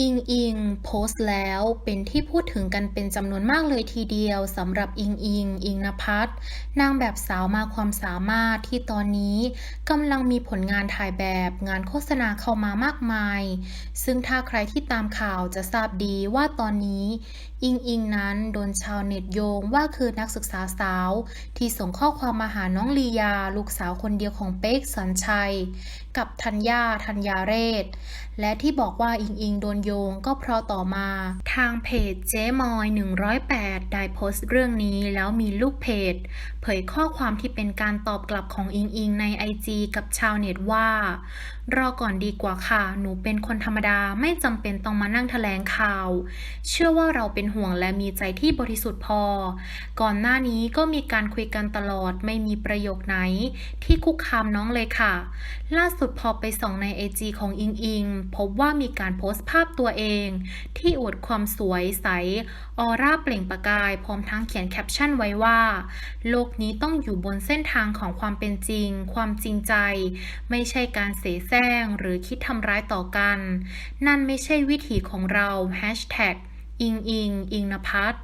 อิงอิงโพสต์แล้วเป็นที่พูดถึงกันเป็นจำนวนมากเลยทีเดียวสำหรับอิงอิง อิงนภัสนางแบบสาวมาความสามารถที่ตอนนี้กำลังมีผลงานถ่ายแบบงานโฆษณาเข้ามามากมาย ซึ่งถ้าใครที่ตามข่าวจะทราบดีว่าตอนนี้ อิงอิงนั้นโดนชาวเน็ตโยงว่าคือนักศึกษาสาว ที่ส่งข้อความมาหาน้องลียา ลูกสาวคนเดียวของเป๊กสัญชัย กับธัญญาธัญญาเรศ และที่บอกว่าอิงอิงโดนโยงก็เพราะต่อมา ทางเพจเจ๊มอย 108 ได้โพสต์เรื่องนี้แล้วมีลูกเพจ เผยข้อความที่เป็นการตอบกลับของอิงอิงในไอจีกับชาวเน็ตว่า รอก่อนดีกว่าค่ะ หนูเป็นคนธรรมดาไม่จำเป็นต้องมานั่งแถลงข่าว เชื่อว่าเราเป็นห่วงและมีใจที่บริสุทธิ์พอ ก่อนหน้านี้ก็มีการคุยกันตลอดไม่มีประโยคไหน ที่คุกคามน้องเลยค่ะ ล่าสุดพอไปส่องในไอจีของอิงอิง พบว่ามีการโพสต์ภาพตัวเอง ที่อวดความสวยใส ออร่าเปล่งประกาย พร้อมทั้งเขียนแคปชั่นไว้ว่า โลกนี้ต้องอยู่บนเส้นทางของความเป็นจริง ความจริงใจ ไม่ใช่การเสแสร้งหรือคิดทำร้ายต่อกัน นั่นไม่ใช่วิถีของเรา Hashtag อิงอิง อิงนภัส